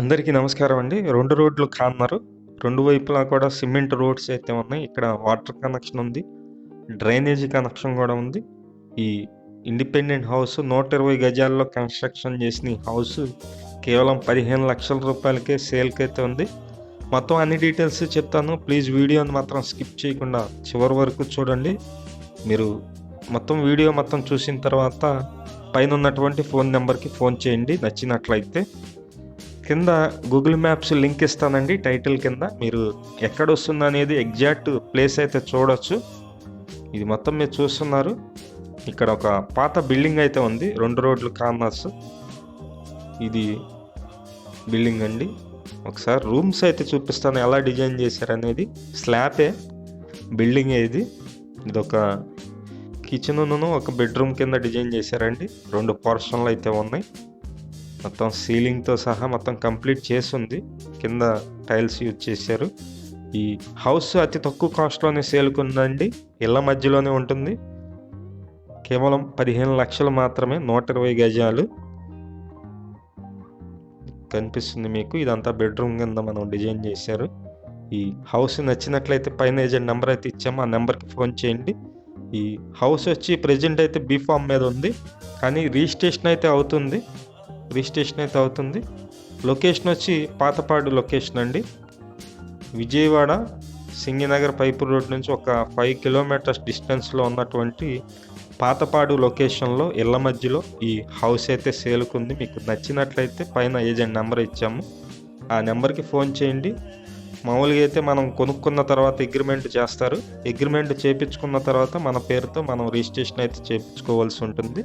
అందరికీ నమస్కారం అండి. రెండు రోడ్లు కార్నరు. 2 వైపులా కూడా సిమెంట్ రోడ్స్ అయితే ఉన్నాయి. ఇక్కడ వాటర్ కనెక్షన్ ఉంది. డ్రైనేజీ కనెక్షన్ కూడా ఉంది. ఈ ఇండిపెండెంట్ హౌస్ 120 గజాల్లో కన్‌స్ట్రక్షన్ చేసిన ఈ కేవలం కేవలం 15,00,000 రూపాయలకే సేల్కి అయితే ఉంది. మొత్తం అన్ని డీటెయిల్స్ చెప్తాను. ప్లీజ్ వీడియోని మాత్రం స్కిప్ చేయకుండా చివరి వరకు చూడండి. మీరు మొత్తం వీడియో మొత్తం చూసిన తర్వాత పైన ఉన్నటువంటి ఫోన్ నెంబర్కి ఫోన్ చేయండి నచ్చినట్లయితే. కింద గూగుల్ మ్యాప్స్ లింక్ ఇస్తానండి టైటిల్ కింద. మీరు ఎక్కడ వస్తుందనేది ఎగ్జాక్ట్ ప్లేస్ అయితే చూడొచ్చు. ఇది మొత్తం మీరు చూస్తున్నారు. ఇక్కడ ఒక పాత బిల్డింగ్ అయితే ఉంది. రెండు రోడ్లు కార్నర్స్. ఇది బిల్డింగ్ అండి. ఒకసారి రూమ్స్ అయితే చూపిస్తాను ఎలా డిజైన్ చేశారనేది. స్లాబే బిల్డింగ్ ఇది. ఒక కిచెన్ను ఒక బెడ్‌రూమ్ కింద డిజైన్ చేశారండి. రెండు పోర్షన్‌లు అయితే ఉన్నాయి. మొత్తం సీలింగ్‌తో సహా మొత్తం కంప్లీట్ చేసుంది. కింద టైల్స్ యూజ్ చేశారు. ఈ హౌస్ అతి తక్కువ కాస్ట్‌లోనే సేల్‌కుందండి. ఇళ్ళ మధ్యలోనే ఉంటుంది. కేవలం పదిహేను లక్షలు మాత్రమే 120 గజాలు. కనిపిస్తుంది మీకు. ఇదంతా బెడ్‌రూమ్ కింద మనం డిజైన్ చేశారు. ఈ హౌస్ నచ్చినట్లయితే పైన ఏజెంట్ నెంబర్ అయితే ఇచ్చాము. ఆ నెంబర్కి ఫోన్ చేయండి. ఈ హౌస్ వచ్చి ప్రెజెంట్ అయితే బీఫామ్ మీద ఉంది. కానీ రిజిస్ట్రేషన్ అయితే అవుతుంది. రిజిస్ట్రేషన్ అయితే అవుతుంది. లొకేషన్ వచ్చి పాతపాడు లొకేషన్ అండి. విజయవాడ సింగినగర్ పైపు రోడ్ నుంచి ఒక ఫైవ్ కిలోమీటర్స్ డిస్టెన్స్‌లో ఉన్నటువంటి పాతపాడు లొకేషన్‌లో ఇళ్ళ మధ్యలో ఈ హౌస్ అయితే సేలుకుంది మీకు నచ్చినట్లయితే పైన ఏజెంట్ నెంబర్ ఇచ్చాము. ఆ నెంబర్కి ఫోన్ చేయండి. మామూలుగా అయితే మనం కొనుక్కున్న తర్వాత అగ్రిమెంట్ చేస్తారు. అగ్రిమెంట్ చేపించుకున్న తర్వాత మన పేరుతో మనం రిజిస్ట్రేషన్ అయితే చేయించుకోవాల్సి ఉంటుంది.